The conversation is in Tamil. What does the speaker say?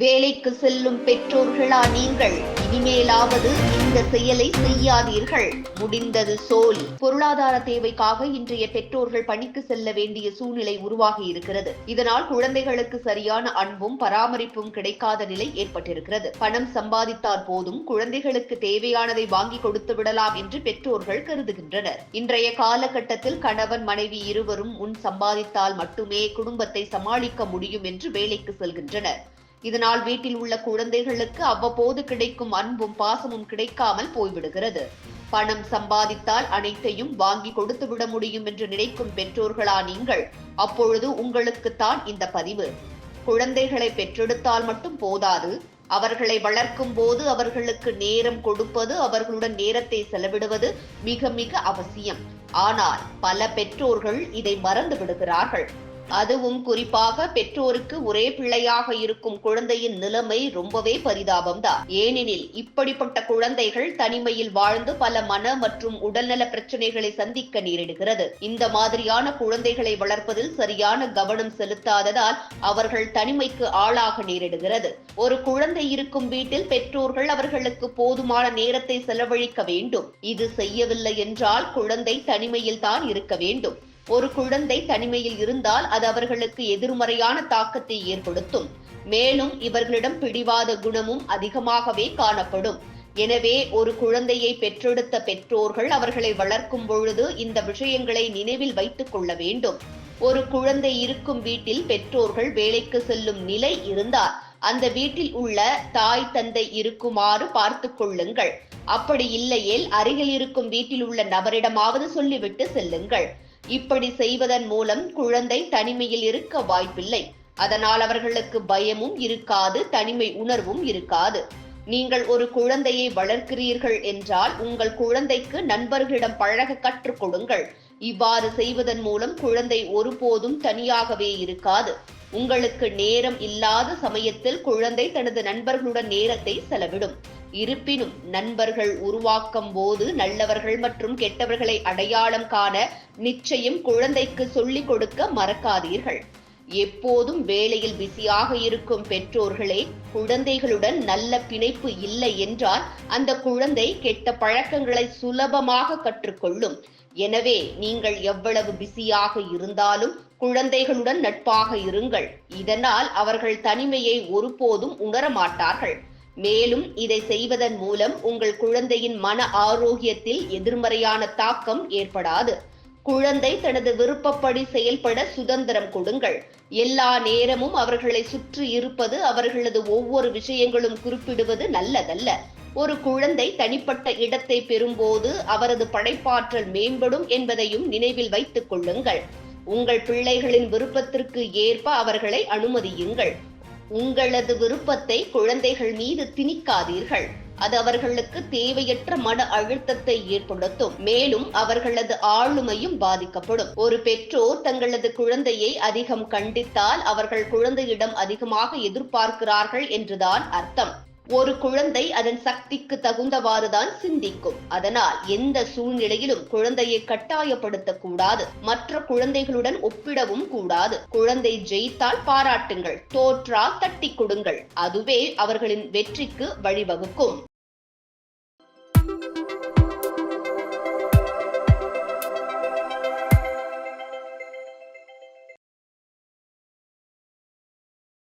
வேலைக்கு செல்லும் பெற்றோர்களா நீங்கள்? இனிமேலாவது இந்த செயலை செய்யாதீர்கள். முடிந்தது சோல் பொருளாதார தேவைக்காக இன்றைய பெற்றோர்கள் பணிக்கு செல்ல வேண்டிய சூழ்நிலை உருவாகி இருக்கிறது. இதனால் குழந்தைகளுக்கு சரியான அன்பும் பராமரிப்பும் கிடைக்காத நிலை ஏற்பட்டிருக்கிறது. பணம் சம்பாதித்தால் போதும். குழந்தைகளுக்கு தேவையானதை வாங்கி கொடுத்து விடலாம் என்று பெற்றோர்கள் கருதுகின்றனர். இன்றைய காலகட்டத்தில் கணவன் மனைவி இருவரும் முன் சம்பாதித்தால் மட்டுமே குடும்பத்தை சமாளிக்க முடியும் என்று வேலைக்கு செல்கின்றனர். இதனால் வீட்டில் உள்ள குழந்தைகளுக்கு அவ்வப்போது கிடைக்கும் அன்பும் பாசமும் கிடைக்காமல் போய்விடுகிறது. பணம் சம்பாதித்தால் அனைத்தையும் வாங்கி கொடுத்து விட முடியும் என்று நினைக்கும் பெற்றோர்களா நீங்கள்? அப்பொழுது உங்களுக்குத்தான் இந்த பதிவு. குழந்தைகளை பெற்றெடுத்தால் மட்டும் போதாது. அவர்களை வளர்க்கும் போது அவர்களுக்கு நேரம் கொடுப்பது அவர்களுடன் நேரத்தை செலவிடுவது மிக மிக அவசியம். ஆனால் பல பெற்றோர்கள் இதை மறந்து விடுகிறார்கள். அதுவும் குறிப்பாக பெற்றோருக்கு ஒரே பிள்ளையாக இருக்கும் குழந்தையின் நிலைமை ரொம்பவே பரிதாபம்தான். ஏனெனில் இப்படிப்பட்ட குழந்தைகள் தனிமையில் வாழ்ந்து பல மன மற்றும் உடல்நல பிரச்சனைகளை சந்திக்க நேரிடுகிறது. இந்த மாதிரியான குழந்தைகளை வளர்ப்பதில் சரியான கவனம் செலுத்தாததால் அவர்கள் தனிமைக்கு ஆளாக நேரிடுகிறது. ஒரு குழந்தை இருக்கும் வீட்டில் பெற்றோர்கள் அவர்களுக்கு போதுமான நேரத்தை செலவழிக்க வேண்டும். இது செய்யவில்லை என்றால் குழந்தை தனிமையில் தான் இருக்க வேண்டும். ஒரு குழந்தை தனிமையில் இருந்தால் அது அவர்களுக்கு எதிர்மறையான தாக்கத்தை ஏற்படுத்தும். மேலும் இவர்களிடம் பிடிவாத குணமும் அதிகமாகவே காணப்படும். எனவே ஒரு குழந்தையை பெற்றெடுத்த பெற்றோர்கள் அவர்களை வளர்க்கும் பொழுது இந்த விஷயங்களை நினைவில் வைத்துக் கொள்ள வேண்டும். ஒரு குழந்தை இருக்கும் வீட்டில் பெற்றோர்கள் வேலைக்கு செல்லும் நிலை இருந்தால் அந்த வீட்டில் உள்ள தாய் தந்தை இருக்குமாறு பார்த்து கொள்ளுங்கள். அப்படி இல்லையேல் அருகில் இருக்கும் வீட்டில் உள்ள நபரிடமாவது சொல்லிவிட்டு செல்லுங்கள். இப்படி செய்வதன் மூலம் குழந்தை தனிமையில் இருக்க வாய்ப்பில்லை. அதனால் அவர்களுக்கு பயமும் இருக்காது தனிமை உணர்வும் இருக்காது. நீங்கள் ஒரு குழந்தையை வளர்க்கிறீர்கள் என்றால் உங்கள் குழந்தைக்கு நண்பர்களிடம் பழக கற்றுக் கொடுங்கள். இவ்வாறு செய்வதன் மூலம் குழந்தை ஒருபோதும் தனியாகவே இருக்காது. உங்களுக்கு நேரம் இல்லாத சமயத்தில் குழந்தை தனது நண்பர்களுடன் நேரத்தை செலவிடும். இருப்பினும் நண்பர்கள் உருவாக்கும் போது நல்லவர்கள் மற்றும் கெட்டவர்களை அடையாளம் காண நிச்சயம் குழந்தைக்கு சொல்லிக் கொடுக்க மறக்காதீர்கள். எப்போதும் வேலையில் பிஸியாக இருக்கும் பெற்றோர்களே குழந்தைகளுடன் நல்ல பிணைப்பு இல்லை என்றால் அந்த குழந்தை கெட்ட பழக்கங்களை சுலபமாக கற்றுக்கொள்ளும். எனவே நீங்கள் எவ்வளவு பிஸியாக இருந்தாலும் குழந்தைகளுடன் நட்பாக இருங்கள். இதனால் அவர்கள் தனிமையை ஒருபோதும் உணரமாட்டார்கள். மேலும் இதை செய்வதன் மூலம் உங்கள் குழந்தையின் மன ஆரோக்கியத்தில் எதிர்மறையான தாக்கம் ஏற்படாது. குழந்தை தனது விருப்பப்படி செயல்பட சுதந்திரம் கொடுங்கள். எல்லா நேரமும் அவர்களை சுற்றி இருப்பது அவர்களது ஒவ்வொரு விஷயங்களும் குறிப்பிடுவது நல்லதல்ல. ஒரு குழந்தை தனிப்பட்ட இடத்தை பெறும்போது அவரது படைப்பாற்றல் மேம்படும் என்பதையும் நினைவில் வைத்துக் கொள்ளுங்கள். உங்கள் பிள்ளைகளின் விருப்பத்திற்கு ஏற்ப அவர்களை அனுமதியுங்கள். உங்களது விருப்பத்தை குழந்தைகள் மீது திணிக்காதீர்கள். அது அவர்களுக்கு தேவையற்ற மன அழுத்தத்தை ஏற்படுத்தும். மேலும் அவர்களது ஆளுமையும் பாதிக்கப்படும். ஒரு பெற்றோர் தங்களது குழந்தையை அதிகம் கண்டித்தால் அவர்கள் குழந்தையிடம் அதிகமாக எதிர்பார்க்கிறார்கள் என்றுதான் அர்த்தம். ஒரு குழந்தை அதன் சக்திக்கு தகுந்தவாறுதான் சிந்திக்கும். அதனால் எந்த சூழ்நிலையிலும் குழந்தையை கட்டாயப்படுத்தக்கூடாது. மற்ற குழந்தைகளுடன் ஒப்பிடவும் கூடாது. குழந்தை ஜெயித்தால் பாராட்டுங்கள் தோற்றால் தட்டி கொடுங்கள். அதுவே அவர்களின் வெற்றிக்கு வழிவகுக்கும்.